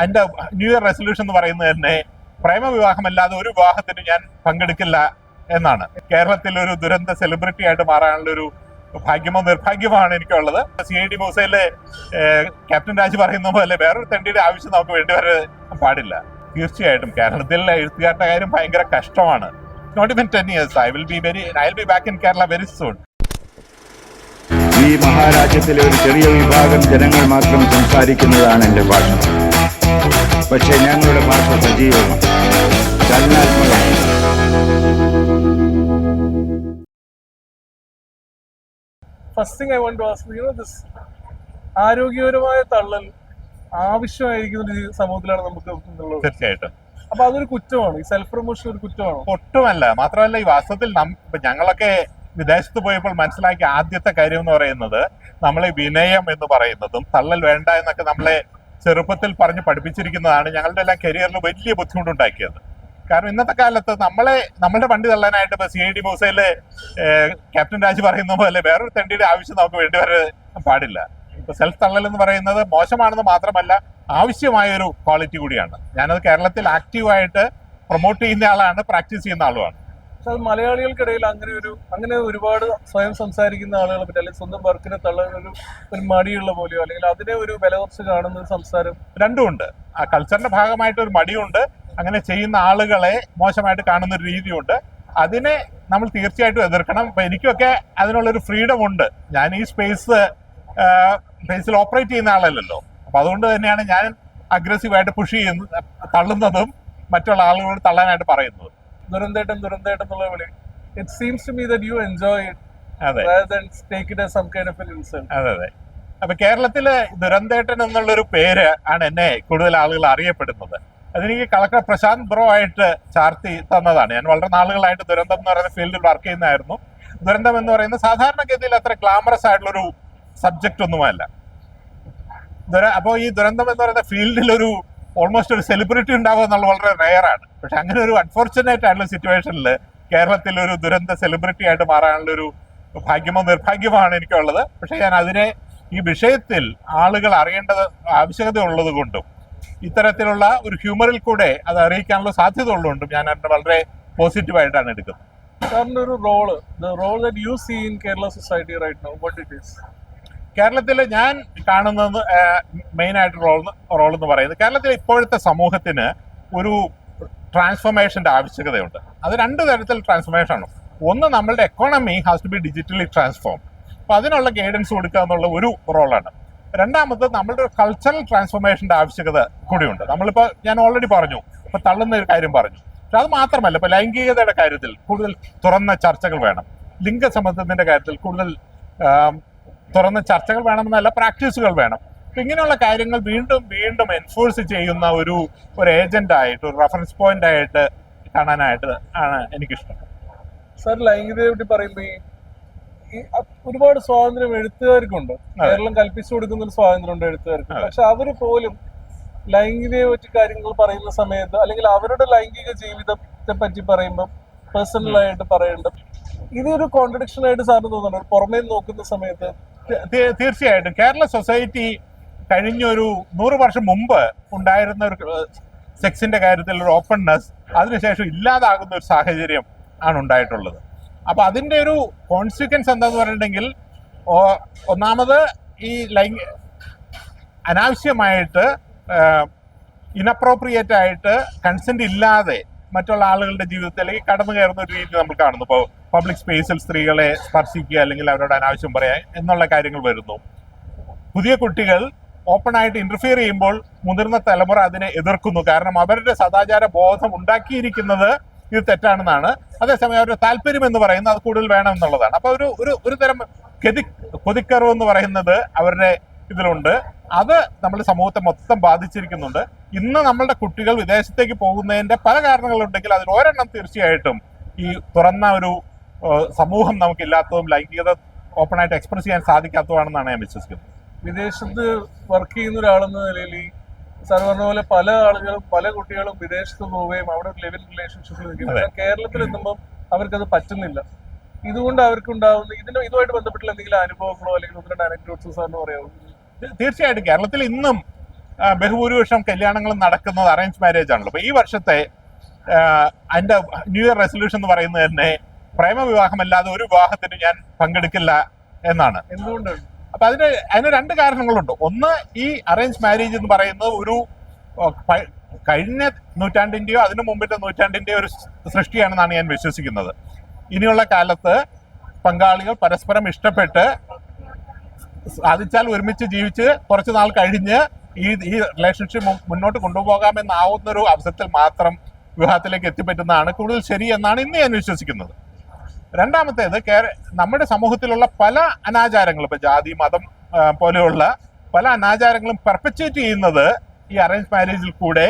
അതിന്റെ new year resolution എന്ന് പറയുന്നത് തന്നെ പ്രേമവിവാഹമല്ലാതെ ഒരു വിവാഹത്തിന് ഞാൻ പങ്കെടുക്കില്ല എന്നാണ്. കേരളത്തിൽ ഒരു ദുരന്ത സെലിബ്രിറ്റി ആയിട്ട് മാറാനുള്ള ഒരു ഭാഗ്യമോ നിർഭാഗ്യമാണ് എനിക്കുള്ളത്. സി ഐ ഡി മൂസയിലെ ക്യാപ്റ്റൻ രാജ് പറയുന്ന പോലെ വേറൊരു തെണ്ടിയുടെ ആവശ്യം നമുക്ക് വേണ്ടി വരാൻ പാടില്ല. തീർച്ചയായിട്ടും കേരളത്തിലെ എഴുത്തുകാരുടെ കാര്യം ഭയങ്കര കഷ്ടമാണ്. Not even ten years I will be very I be back in Kerala very soon ഈ മഹാരാജ്യത്തിലെ ഒരു ചെറിയ വിഭാഗം ജനങ്ങൾ മാത്രം സംസാരിക്കുന്നതാണ് എന്റെ ഭാഷ. പക്ഷേ ഞങ്ങളുടെ ഭാഷ സജീവമാണ്. ചലനാത്മകമാണ് first thing I want to ask you know this ആരോഗ്യപരമായ തള്ളൽ ആവശ്യമായിരിക്കുന്ന ഒരു സമൂഹത്തിലാണ് നമുക്ക് എന്നുള്ളത്. തീർച്ചയായിട്ടും. അപ്പൊ അതൊരു കുറ്റമാണ്. ഈ സെൽഫ് പ്രൊമോഷൻ ഒരു കുറ്റമാണോ? ഒട്ടുമല്ല. മാത്രമല്ല ഈ വാസ്തവത്തിൽ ഞങ്ങളൊക്കെ വിദേശത്ത് പോയപ്പോൾ മനസ്സിലാക്കിയ ആദ്യത്തെ കാര്യം എന്ന് പറയുന്നത് നമ്മളെ വിനയം എന്ന് പറയുന്നതും തള്ളൽ വേണ്ട എന്നൊക്കെ നമ്മളെ ചെറുപ്പത്തിൽ പറഞ്ഞ് പഠിപ്പിച്ചിരിക്കുന്നതാണ് ഞങ്ങളുടെ എല്ലാം കരിയറിൽ വലിയ ബുദ്ധിമുട്ടുണ്ടാക്കിയത്. കാരണം ഇന്നത്തെ കാലത്ത് നമ്മളെ നമ്മളുടെ വണ്ടി തള്ളാനായിട്ട് ഇപ്പൊ സി ഐ ഡി മൂസയിലെ ക്യാപ്റ്റൻ രാജ് പറയുന്ന പോലെ വേറൊരു തെണ്ടിയുടെ ആവശ്യം നമുക്ക് വേണ്ടി വരാൻ പാടില്ല. ഇപ്പൊ സെൽഫ് തള്ളൽ എന്ന് പറയുന്നത് മോശമാണെന്ന് മാത്രമല്ല ആവശ്യമായ ഒരു ക്വാളിറ്റി കൂടിയാണ്. ഞാനത് കേരളത്തിൽ ആക്റ്റീവായിട്ട് പ്രൊമോട്ട് ചെയ്യുന്ന ആളാണ് പ്രാക്ടീസ് ചെയ്യുന്ന ആളുമാണ്. പക്ഷെ അത് മലയാളികൾക്കിടയിൽ അങ്ങനെ ഒരു അങ്ങനെ ഒരുപാട് സ്വയം സംസാരിക്കുന്ന ആളുകളെ പറ്റി അല്ലെങ്കിൽ സ്വന്തം വർക്കിനെ തള്ളുന്ന ഒരു ഒരു മടിയുള്ള പോലെയോ അല്ലെങ്കിൽ അതിനെ ഒരു വില കുറച്ച് കാണുന്ന ഒരു സംസാരം രണ്ടുമുണ്ട് ആ കൾച്ചറിന്റെ ഭാഗമായിട്ട് ഒരു മടിയുണ്ട്. അങ്ങനെ ചെയ്യുന്ന ആളുകളെ മോശമായിട്ട് കാണുന്ന ഒരു രീതിയുണ്ട്. അതിനെ നമ്മൾ തീർച്ചയായിട്ടും എതിർക്കണം. അപ്പൊ എനിക്കൊക്കെ അതിനുള്ളൊരു ഫ്രീഡം ഉണ്ട്. ഞാൻ ഈ സ്പേസ് സ്പേസിൽ ഓപ്പറേറ്റ് ചെയ്യുന്ന ആളല്ലല്ലോ. അപ്പൊ അതുകൊണ്ട് തന്നെയാണ് ഞാൻ അഗ്രസീവായിട്ട് പുഷ് ചെയ്യുന്നത് തള്ളുന്നതും മറ്റുള്ള ആളുകളോട് തള്ളാനായിട്ട് പറയുന്നത്. ദുരന്തേട്ടൻ ദുരന്തേട്ടൻ എന്നുള്ള വിളി. It seems to be that you enjoy it അതെ. അതെ അപ്പൊ കേരളത്തിലെ ദുരന്തേട്ടൻ എന്നുള്ളൊരു പേര് ആണ് എന്നെ കൂടുതൽ ആളുകൾ അറിയപ്പെടുന്നത്. അതെനിക്ക് കളക്ടർ പ്രശാന്ത് ബ്രോ ആയിട്ട് ചാർത്തി തന്നതാണ്. ഞാൻ വളരെ നാളുകളായിട്ട് ദുരന്തം എന്ന് പറയുന്ന ഫീൽഡിൽ വർക്ക് ചെയ്യുന്നതായിരുന്നു. ദുരന്തം എന്ന് പറയുന്നത് സാധാരണഗതിയിൽ അത്ര ഗ്ലാമറസ് ആയിട്ടുള്ളൊരു സബ്ജക്റ്റ് ഒന്നുമല്ല. ദുര അപ്പോൾ ഈ ദുരന്തം എന്ന് പറയുന്ന ഫീൽഡിൽ ഒരു ഓൾമോസ്റ്റ് ഒരു സെലിബ്രിറ്റി ഉണ്ടാവുക എന്നുള്ള വളരെ റെയറാണ് പക്ഷെ അങ്ങനെ ഒരു അൺഫോർച്ചുനേറ്റ് ആയിട്ടുള്ള സിറ്റുവേഷനിൽ കേരളത്തിൽ ഒരു ദുരന്ത സെലിബ്രിറ്റി ആയിട്ട് മാറാനുള്ള ഒരു ഭാഗ്യമോ നിർഭാഗ്യമാണ് എനിക്കുള്ളത്. പക്ഷെ ഞാൻ അതിനെ ഈ വിഷയത്തിൽ ആളുകൾ അറിയേണ്ടത് ആവശ്യകത ഉള്ളത് കൊണ്ടും ഇത്തരത്തിലുള്ള ഒരു ഹ്യൂമറിൽ കൂടെ അത് അറിയിക്കാനുള്ള സാധ്യത ഉള്ളതുകൊണ്ടും ഞാൻ അതിനെ വളരെ പോസിറ്റീവായിട്ടാണ് എടുക്കുന്നത്. സാറിന്റെ ഒരു role the role that you see in Kerala society right now what it is കേരളത്തിൽ ഞാൻ കാണുന്നത് മെയിൻ ആയിട്ട് റോൾ റോൾ എന്ന് പറയുന്നത് കേരളത്തിലെ ഇപ്പോഴത്തെ സമൂഹത്തിന് ഒരു ട്രാൻസ്ഫോർമേഷന്റെ ആവശ്യകതയുണ്ട്. അത് രണ്ട് തരത്തിൽ ട്രാൻസ്ഫോർമേഷൻ ആണ്. ഒന്ന് നമ്മളുടെ economy has to be digitally transform അപ്പൊ അതിനുള്ള ഗൈഡൻസ് കൊടുക്കുക എന്നുള്ള ഒരു റോളാണ് രണ്ടാമത് നമ്മളുടെ ഒരു കൾച്ചറൽ ട്രാൻസ്ഫോർമേഷന്റെ ആവശ്യകത കൂടിയുണ്ട്. നമ്മളിപ്പോ ഞാൻ ഓൾറെഡി പറഞ്ഞു ഇപ്പൊ തള്ളുന്ന ഒരു കാര്യം പറഞ്ഞു. പക്ഷെ അത് മാത്രമല്ല ഇപ്പൊ ലൈംഗികതയുടെ കാര്യത്തിൽ കൂടുതൽ തുറന്ന ചർച്ചകൾ വേണം. ലിംഗസമ്മതത്തിന്റെ കാര്യത്തിൽ കൂടുതൽ തുറന്ന ചർച്ചകൾ വേണമെന്നല്ല പ്രാക്ടീസുകൾ വേണം. അപ്പം ഇങ്ങനെയുള്ള കാര്യങ്ങൾ വീണ്ടും വീണ്ടും എൻഫോഴ്സ് ചെയ്യുന്ന ഒരു ഒരു ഏജന്റ് ആയിട്ട് ഒരു റെഫറൻസ് പോയിന്റ് ആയിട്ട് കാണാനായിട്ട് ആണ് എനിക്കിഷ്ടം. സർ ലൈംഗികതയെ പറ്റി പറയുമ്പോ ഈ ഒരുപാട് സ്വാതന്ത്ര്യം എഴുത്തുകാർക്കുണ്ട്. കേരളം കൽപ്പിച്ചു കൊടുക്കുന്ന ഒരു സ്വാതന്ത്ര്യം ഉണ്ട് എഴുത്തുകാർക്ക് പക്ഷെ അവർ പോലും ലൈംഗികതയെ പറ്റി കാര്യങ്ങൾ പറയുന്ന സമയത്ത് അല്ലെങ്കിൽ അവരുടെ ലൈംഗിക ജീവിതത്തെ പറ്റി പറയുമ്പോൾ പേഴ്സണലായിട്ട് പറയേണ്ടത്. പറയേണ്ട ഇതൊരു കോൺട്രഡിക്ഷൻ ആയിട്ട് സാറിന് തോന്നുന്നുണ്ട്. പുറമേ നോക്കുന്ന സമയത്ത് തീർച്ചയായിട്ടും. കേരള സൊസൈറ്റി കഴിഞ്ഞൊരു നൂറ് വർഷം മുമ്പ് ഉണ്ടായിരുന്ന ഒരു സെക്സിന്റെ കാര്യത്തിൽ ഒരു ഓപ്പൺനെസ് അതിനുശേഷം ഇല്ലാതാകുന്ന ഒരു സാഹചര്യം ആണ് ഉണ്ടായിട്ടുള്ളത്. അപ്പൊ അതിന്റെ ഒരു കോൺസിക്വൻസ് എന്താന്ന് പറഞ്ഞിട്ടുണ്ടെങ്കിൽ ഒന്നാമത് ഈ ലൈംഗ അനാവശ്യമായിട്ട് ഇനപ്രോപ്രിയേറ്റ് ആയിട്ട് കൺസെന്റ് ഇല്ലാതെ മറ്റുള്ള ആളുകളുടെ ജീവിതത്തിലേക്ക് കടന്നു കയറുന്ന ഒരു രീതി നമ്മൾ കാണുന്നു. ഇപ്പോൾ പബ്ലിക് സ്പേസിൽ സ്ത്രീകളെ സ്പർശിക്കുക അല്ലെങ്കിൽ അവരോട് അനാവശ്യം പറയാൻ എന്നുള്ള കാര്യങ്ങൾ വരുന്നു. പുതിയ കുട്ടികൾ ഓപ്പൺ ആയിട്ട് ഇന്റർഫിയർ ചെയ്യുമ്പോൾ മുതിർന്ന തലമുറ അതിനെ എതിർക്കുന്നു. കാരണം അവരുടെ സദാചാര ബോധം ഉണ്ടാക്കിയിരിക്കുന്നത് ഇത് തെറ്റാണെന്നാണ്. അതേസമയം അവരുടെ താല്പര്യം എന്ന് പറയുന്നത് അത് കൂടുതൽ വേണം എന്നുള്ളതാണ്. അപ്പൊ ഒരു ഒരു ഒരു തരം ഗതി കൊതിക്കറവ് എന്ന് പറയുന്നത് അവരുടെ ഇതിലുണ്ട്. അത് നമ്മുടെ സമൂഹത്തെ മൊത്തം ബാധിച്ചിരിക്കുന്നുണ്ട്. ഇന്ന് നമ്മളുടെ കുട്ടികൾ വിദേശത്തേക്ക് പോകുന്നതിന്റെ പല കാരണങ്ങളുണ്ടെങ്കിൽ അതിൽ ഒരെണ്ണം തീർച്ചയായിട്ടും ഈ തുറന്ന ഒരു സമൂഹം നമുക്കില്ലാത്തതും ലൈംഗികത ഓപ്പണായിട്ട് എക്സ്പ്രസ് ചെയ്യാൻ സാധിക്കാത്തതാണെന്നാണ് ഞാൻ വിശ്വസിക്കുന്നത്. വിദേശത്ത് വർക്ക് ചെയ്യുന്ന ഒരാളെന്ന നിലയിൽ സാർ പറഞ്ഞ പോലെ പല ആളുകളും പല കുട്ടികളും വിദേശത്ത് പോവുകയും അവിടെ ഒരു ലിവിങ് റിലേഷൻഷിപ്പിൽ നിൽക്കും കേരളത്തിൽ എത്തുമ്പോൾ അവർക്കത് പറ്റുന്നില്ല. ഇതുകൊണ്ട് അവർക്കുണ്ടാവുന്ന ഇതിന് ഇതുമായിട്ട് ബന്ധപ്പെട്ടുള്ള എന്തെങ്കിലും അനുഭവങ്ങളോ അല്ലെങ്കിൽ ഒന്ന് രണ്ട് അനക്ഡോട്ട്സ് സാറിന് പറയാമോ തീർച്ചയായിട്ടും കേരളത്തിൽ ഇന്നും ബഹുഭൂരിപക്ഷം കല്യാണങ്ങൾ നടക്കുന്നത് അറേഞ്ച് മാരേജ് ആണല്ലോ. അപ്പൊ ഈ വർഷത്തെ അതിന്റെ ന്യൂ ഇയർ റെസൊല്യൂഷൻ എന്ന് പറയുന്നത് തന്നെ പ്രേമവിവാഹമല്ലാതെ ഒരു വിവാഹത്തിന് ഞാൻ പങ്കെടുക്കില്ല എന്നാണ്. എന്തുകൊണ്ടാണ് അപ്പൊ അതിന് അതിന് രണ്ട് കാരണങ്ങളുണ്ട്. ഒന്ന് ഈ അറേഞ്ച് മാരേജ് എന്ന് പറയുന്നത് ഒരു കഴിഞ്ഞ നൂറ്റാണ്ടിന്റെയോ അതിനു മുമ്പിന്റെ നൂറ്റാണ്ടിന്റെയോ ഒരു സൃഷ്ടിയാണെന്നാണ് ഞാൻ വിശ്വസിക്കുന്നത്. ഇനിയുള്ള കാലത്ത് പങ്കാളികൾ പരസ്പരം ഇഷ്ടപ്പെട്ട് സാധിച്ചാൽ ഒരുമിച്ച് ജീവിച്ച് കുറച്ച് നാൾ കഴിഞ്ഞ് ഈ ഈ റിലേഷൻഷിപ്പ് മുന്നോട്ട് കൊണ്ടുപോകാമെന്നാവുന്ന ഒരു അവസരത്തിൽ മാത്രം വിവാഹത്തിലേക്ക് എത്തിപ്പറ്റുന്നതാണ് കൂടുതൽ ശരി എന്നാണ് ഇന്ന് ഞാൻ വിശ്വസിക്കുന്നത്. രണ്ടാമത്തേത് നമ്മുടെ സമൂഹത്തിലുള്ള പല അനാചാരങ്ങളും ഇപ്പൊ ജാതി മതം പോലെയുള്ള പല അനാചാരങ്ങളും പെർപ്പച്വേറ്റ് ചെയ്യുന്നത് ഈ അറേഞ്ച് മാരേജിൽ കൂടെ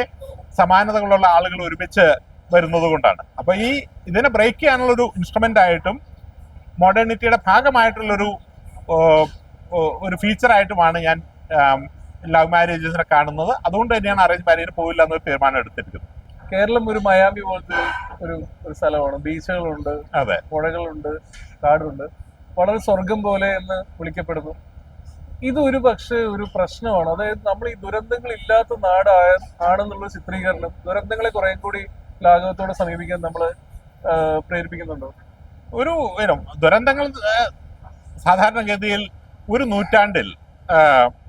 സമാനതകളുള്ള ആളുകൾ ഒരുമിച്ച് വരുന്നത് കൊണ്ടാണ്. അപ്പൊ ഈ ഇതിനെ ബ്രേക്ക് ചെയ്യാനുള്ള ഒരു ഇൻസ്ട്രുമെന്റ് ആയിട്ടും മോഡേണിറ്റിയുടെ ഭാഗമായിട്ടുള്ളൊരു ഒരു ഫീച്ചർ ആയിട്ടുമാണ് ഞാൻ ലവ് മാരേജസിനെ കാണുന്നത്. അതുകൊണ്ട് തന്നെയാണ് അറേഞ്ച് മാരേജിന് പോയില്ല എന്നൊരു തീരുമാനം എടുത്തിരിക്കുന്നത്. കേരളം ഒരു മയാമി പോലത്തെ ഒരു ഒരു സ്ഥലമാണ്. ബീച്ചുകളുണ്ട് അതെ. പുഴകളുണ്ട് കാടുണ്ട്. വളരെ സ്വർഗം പോലെ എന്ന് വിളിക്കപ്പെടുന്നു. ഇത് ഒരു പക്ഷേ ഒരു പ്രശ്നമാണ്. അതായത് നമ്മൾ ഈ ദുരന്തങ്ങൾ ഇല്ലാത്ത നാടായ ആണെന്നുള്ള ചിത്രീകരണം ദുരന്തങ്ങളെ കുറേ കൂടി ലാഘവത്തോടെ സമീപിക്കാൻ നമ്മൾ പ്രേരിപ്പിക്കുന്നുണ്ടോ. ഒരു ദുരന്തങ്ങൾ സാധാരണഗതിയിൽ ഒരു നൂറ്റാണ്ടിൽ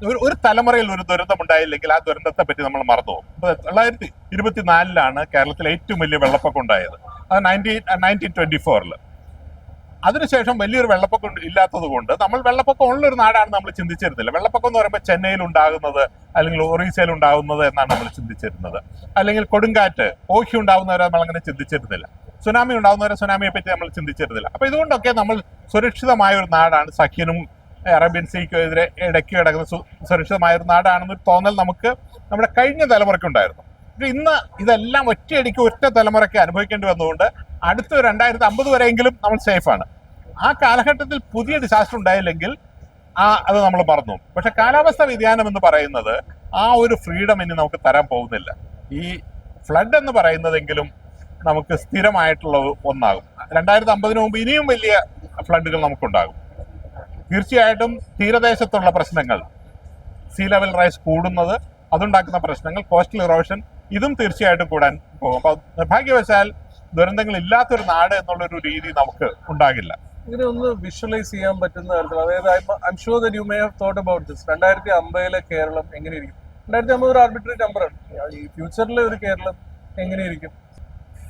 ഒരു ഒരു തലമുറയിൽ ഒരു ദുരന്തം ഉണ്ടായില്ലെങ്കിൽ ആ ദുരന്തത്തെ പറ്റി നമ്മൾ മറന്നു പോകും. തൊള്ളായിരത്തി ഇരുപത്തിനാലിലാണ് കേരളത്തിലെ ഏറ്റവും വലിയ വെള്ളപ്പൊക്കം ഉണ്ടായത്. അത് നയന്റീൻ നയന്റീൻ ട്വന്റി ഫോറിൽ അതിനുശേഷം വലിയൊരു വെള്ളപ്പൊക്കം ഇല്ലാത്തത് കൊണ്ട് നമ്മൾ വെള്ളപ്പൊക്കം ഉള്ളൊരു നാടാണ് നമ്മൾ ചിന്തിച്ചിരുന്നില്ല. വെള്ളപ്പൊക്കം എന്ന് പറയുമ്പോൾ ചെന്നൈയിൽ ഉണ്ടാകുന്നത് അല്ലെങ്കിൽ ഒറീസയിൽ ഉണ്ടാകുന്നത് എന്നാണ് നമ്മൾ ചിന്തിച്ചിരുന്നത്. അല്ലെങ്കിൽ കൊടുങ്കാറ്റ് ഓഹി ഉണ്ടാകുന്നവരെ നമ്മൾ അങ്ങനെ ചിന്തിച്ചിരുന്നില്ല. സുനാമി ഉണ്ടാകുന്നവരെ സുനാമിയെ പറ്റി നമ്മൾ ചിന്തിച്ചിരുന്നില്ല. അപ്പൊ ഇതുകൊണ്ടൊക്കെ നമ്മൾ സുരക്ഷിതമായ ഒരു നാടാണ് സഖ്യനും അറേബ്യൻ സീക്കോ എതിരെ ഇടയ്ക്ക് കിടക്കുന്ന സുരക്ഷിതമായ ഒരു നാടാണെന്നൊരു തോന്നൽ നമുക്ക് നമ്മുടെ കഴിഞ്ഞ തലമുറയ്ക്കുണ്ടായിരുന്നു. പക്ഷെ ഇന്ന് ഇതെല്ലാം ഒറ്റയടിക്ക് ഒറ്റ തലമുറയ്ക്ക് അനുഭവിക്കേണ്ടി വന്നതുകൊണ്ട് അടുത്ത രണ്ടായിരത്തി അമ്പത് വരെയെങ്കിലും നമ്മൾ സേഫാണ്. ആ കാലഘട്ടത്തിൽ പുതിയ ഡിസാസ്റ്റർ ഉണ്ടായില്ലെങ്കിൽ ആ അത് നമ്മൾ മറന്നു പക്ഷെ കാലാവസ്ഥ വ്യതിയാനം എന്ന് പറയുന്നത് ആ ഒരു ഫ്രീഡം ഇനി നമുക്ക് തരാൻ പോകുന്നില്ല. ഈ ഫ്ലഡ് എന്ന് പറയുന്നതെങ്കിലും നമുക്ക് സ്ഥിരമായിട്ടുള്ള ഒന്നാകും. രണ്ടായിരത്തി അമ്പതിന് മുമ്പ് ഇനിയും വലിയ ഫ്ലഡുകൾ നമുക്കുണ്ടാകും. തീർച്ചയായിട്ടും തീരദേശത്തുള്ള പ്രശ്നങ്ങൾ സീ ലെവൽ റൈസ് കൂടുന്നത് അതുണ്ടാക്കുന്ന പ്രശ്നങ്ങൾ കോസ്റ്റൽ ഇറോഷൻ ഇതും തീർച്ചയായിട്ടും കൂടാൻ പോകും. അപ്പൊ നിർഭാഗ്യവശാൽ ദുരന്തങ്ങൾ ഇല്ലാത്തൊരു നാട് എന്നുള്ളൊരു രീതി നമുക്ക് ഉണ്ടാകില്ല. ഇങ്ങനെ ഒന്ന് വിഷ്വലൈസ് ചെയ്യാൻ പറ്റുന്ന തരത്തിൽ അതായത് I'm sure that you may have thought about this രണ്ടായിരത്തി അമ്പതിലെ കേരളം എങ്ങനെയിരിക്കും? രണ്ടായിരത്തി അമ്പത് ഒരു ആർബിട്രറി ഈ ഫ്യൂച്ചറിലെ ഒരു കേരളം എങ്ങനെയിരിക്കും?